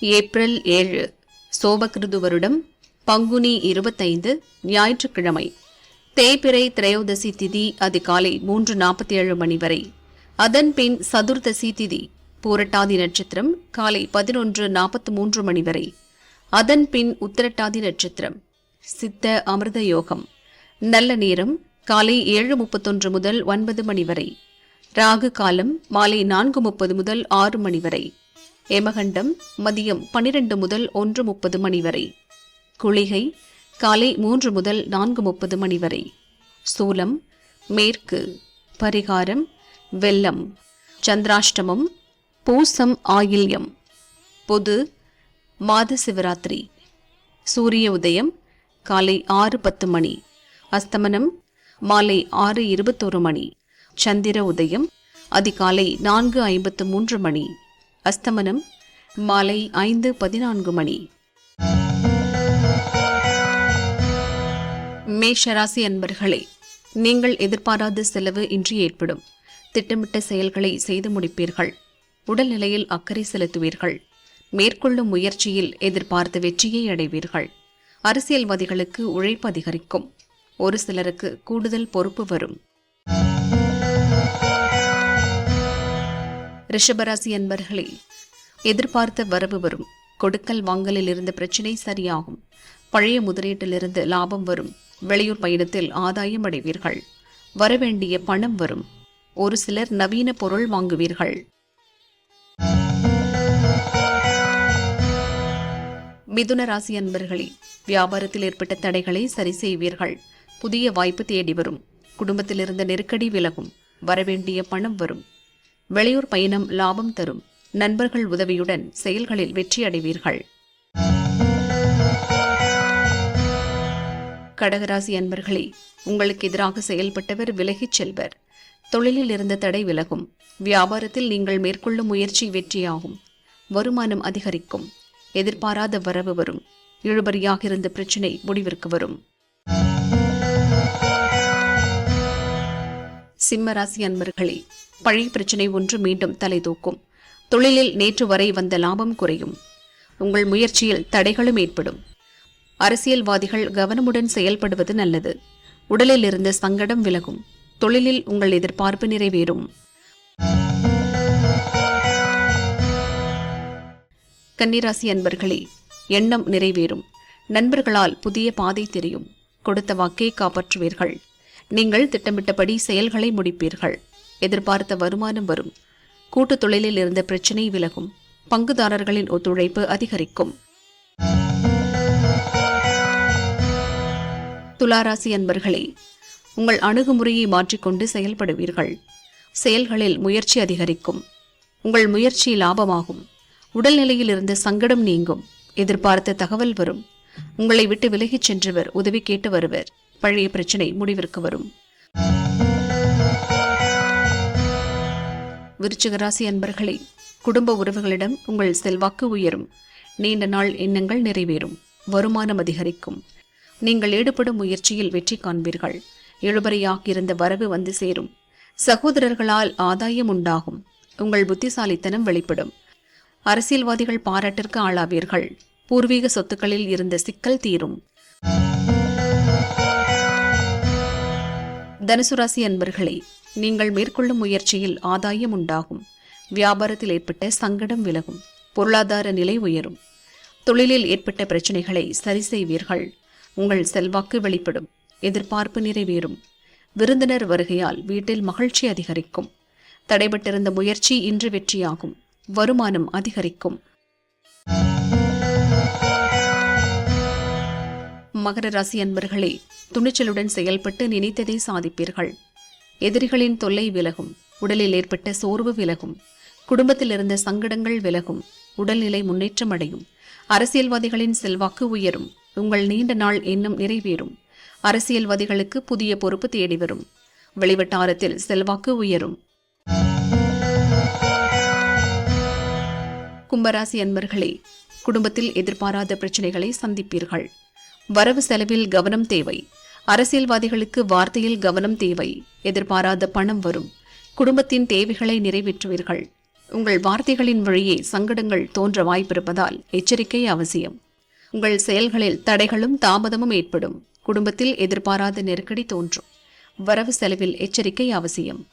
April ஏழு சோபகிருது வருடம் பங்குனி இருபத்தைந்து ஞாயிற்றுக்கிழமை. தேய்பிறை திரையோதசி திதி அதிகாலை மூன்று நாற்பத்தி ஏழு மணி வரை. அதன் பின் சதுர்தசி திதி பூரட்டாதி நட்சத்திரம் காலை பதினொன்று நாற்பத்தி மூன்று மணி வரை. அதன் பின் உத்திரட்டாதி நட்சத்திரம். சித்த அமிர்த யோகம். நல்ல நேரம் காலை ஏழு முப்பத்தொன்று முதல் ஒன்பது மணி வரை. ராகு காலம் மாலை நான்கு முப்பது முதல் ஆறு மணி வரை. ஏமகண்டம் மதியம் பனிரெண்டு முதல் ஒன்று முப்பது மணி வரை. குளிகை காலை மூன்று முதல் நான்கு முப்பது மணி வரை. சூலம் மேற்கு. பரிகாரம் வெள்ளம் சந்திராஷ்டமம் பூசம் ஆயில்யம். பொது மாத சிவராத்திரி. சூரிய உதயம் காலை ஆறு பத்து மணி. அஸ்தமனம் மாலை ஆறு இருபத்தொரு மணி. சந்திர உதயம் அதிகாலை நான்கு ஐம்பத்து மூன்று மணி. அஸ்தமனம் மாலை ஐந்து பதினான்கு மணி. மேஷராசி அன்பர்களே நீங்கள் எதிர்பாராத செலவு இன்றி ஏற்படும். திட்டமிட்ட செயல்களை செய்து முடிப்பீர்கள். உடல்நிலையில் அக்கறை செலுத்துவீர்கள். மேற்கொள்ளும் முயற்சியில் எதிர்பார்த்த வெற்றியை அடைவீர்கள். அரசியல்வாதிகளுக்கு உழைப்பு அதிகரிக்கும். ஒரு சிலருக்கு கூடுதல் பொறுப்பு வரும். ரிஷபராசி அன்பர்களே எதிர்பார்த்த வரவு வரும். கொடுக்கல் வாங்கலில் இருந்த பிரச்சினை சரியாகும். பழைய முதலீட்டிலிருந்து லாபம் வரும். வெளியூர் பயணத்தில் ஆதாயம் அடைவீர்கள். வரவேண்டிய பணம் வரும். ஒரு சிலர் நவீன பொருள் வாங்குவீர்கள். மிதுன ராசி அன்பர்களே வியாபாரத்தில் ஏற்பட்ட தடைகளை சரி செய்வீர்கள். புதிய வாய்ப்பு தேடி வரும். குடும்பத்தில் இருந்த நெருக்கடி விலகும். வரவேண்டிய பணம் வரும். வெளியூர் பயணம் லாபம் தரும். நண்பர்கள் உதவியுடன் செயல்களில் வெற்றியடைவீர்கள். கடகராசி அன்பர்களே உங்களுக்கு எதிராக செயல்பட்டவர் விலகிச் செல்வர். தொழிலில் இருந்த தடை விலகும். வியாபாரத்தில் நீங்கள் மேற்கொள்ளும் முயற்சி வெற்றியாகும். வருமானம் அதிகரிக்கும். எதிர்பாராத வரவு வரும். இழுபறியாக இருந்த பிரச்சினை முடிவிற்கு வரும். சிம்மராசி அன்பர்களே பழைய பிரச்சினை ஒன்று மீண்டும் தலை தூக்கும் தொழிலில் நேற்று வரை வந்த லாபம் குறையும். உங்கள் முயற்சியில் தடைகளும் ஏற்படும். அரசியல்வாதிகள் கவனமுடன் செயல்படுவது நல்லது. உடலில் இருந்த சங்கடம் விலகும். தொழிலில் உங்கள் எதிர்பார்ப்பு நிறைவேறும். கன்னிராசி அன்பர்களே எண்ணம் நிறைவேறும். நண்பர்களால் புதிய பாதை தெரியும். கொடுத்த வாக்கை காப்பாற்றுவீர்கள். நீங்கள் திட்டமிட்டபடி செயல்களை முடிப்பீர்கள். எதிர்பார்த்த வருமானம் வரும். கூட்டுத் தொழிலில் இருந்த பிரச்சினை விலகும். பங்குதாரர்களின் ஒத்துழைப்பு அதிகரிக்கும். துளாராசி அன்பர்களே உங்கள் அணுகுமுறையை மாற்றிக்கொண்டு செயல்படுவீர்கள். செயல்களில் முயற்சி அதிகரிக்கும். உங்கள் முயற்சி லாபமாகும். உடல்நிலையில் இருந்த சங்கடம் நீங்கும். எதிர்பார்த்த தகவல் வரும். உங்களை விட்டு விலகிச் சென்றவர் உதவி கேட்டு வருவர். பழைய பிரச்சனை முடிவிற்கு வரும். விருச்சிகராசி அன்பர்களே குடும்ப உறவுகளிடம் உங்கள் செல்வாக்கு உயரும். நீண்ட நாள் எண்ணங்கள் நிறைவேறும். வருமானம் அதிகரிக்கும். நீங்கள் ஈடுபடும் முயற்சியில் வெற்றி காண்பீர்கள். இழுபறியாக இருந்த வரவு வந்து சேரும். சகோதரர்களால் ஆதாயம் உண்டாகும். உங்கள் புத்திசாலித்தனம் வெளிப்படும். அரசியல்வாதிகள் பாராட்டிற்கு ஆளாவீர்கள். பூர்வீக சொத்துக்களில் இருந்த சிக்கல் தீரும். தனுசு ராசி அன்பர்களே நீங்கள் மேற்கொள்ளும் முயற்சியில் ஆதாயம் உண்டாகும். வியாபாரத்தில் ஏற்பட்ட சங்கடம் விலகும். பொருளாதார நிலை உயரும். தொழிலில் ஏற்பட்ட பிரச்சனைகளை சரி செய்வீர்கள். உங்கள் செல்வாக்கு வெளிப்படும். எதிர்பார்ப்பு நிறைவேறும். விருந்தினர் வருகையால் வீட்டில் மகிழ்ச்சி அதிகரிக்கும். தடைபட்டிருந்த முயற்சி இன்று வெற்றியாகும். வருமானம் அதிகரிக்கும். மகர ராசி அன்பர்களே துணிச்சலுடன் செயல்பட்டு நினைத்ததை சாதிப்பீர்கள். எதிரிகளின் தொல்லை விலகும் உடலில் ஏற்பட்ட சோர்வு விலகும் குடும்பத்தில் இருந்த சங்கடங்கள் விலகும் உடல்நிலை முன்னேற்றம் அடையும் அரசியல்வாதிகளின் செல்வாக்கு உயரும் உங்கள் நீண்ட நாள் எண்ணம் நிறைவேறும் அரசியல்வாதிகளுக்கு புதிய பொறுப்பு தேடி வரும் வெளிவட்டாரத்தில் செல்வாக்கு உயரும். கும்பராசி அன்பர்களே குடும்பத்தில் எதிர்பாராத பிரச்சனைகளை சந்திப்பீர்கள். வரவு செலவில் கவனம் தேவை. அரசியல்வாதிகளுக்கு வார்த்தையில் கவனம் தேவை. எதிர்பாராத பணம் வரும். குடும்பத்தின் தேவைகளை நிறைவேற்றுவீர்கள். உங்கள் வார்த்தைகளின் வழியே சங்கடங்கள் தோன்ற வாய்ப்பிருப்பதால் எச்சரிக்கை அவசியம். உங்கள் செயல்களில் தடைகளும் தாமதமும் ஏற்படும். குடும்பத்தில் எதிர்பாராத நெருக்கடி தோன்றும். வரவு செலவில் எச்சரிக்கை அவசியம்.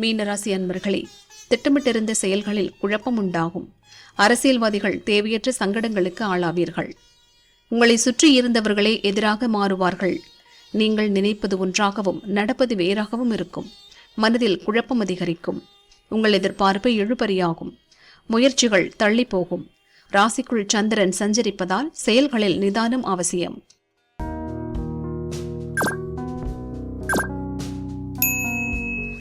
மீனராசி அன்பர்களே திட்டமிட்டிருந்த செயல்களில் குழப்பம் உண்டாகும். அரசியல்வாதிகள் தேவையற்ற சங்கடங்களுக்கு ஆளாவீர்கள். உங்களை சுற்றி இருந்தவர்களே எதிராக மாறுவார்கள். நீங்கள் நினைப்பது ஒன்றாகவும் நடப்பது வேறாகவும் இருக்கும். மனதில் குழப்பம் அதிகரிக்கும். உங்கள் எதிர்பார்ப்பு இழுபறியாகும் முயற்சிகள் தள்ளிப்போகும். ராசிக்குள் சந்திரன் சஞ்சரிப்பதால் செயல்களில் நிதானம் அவசியம்.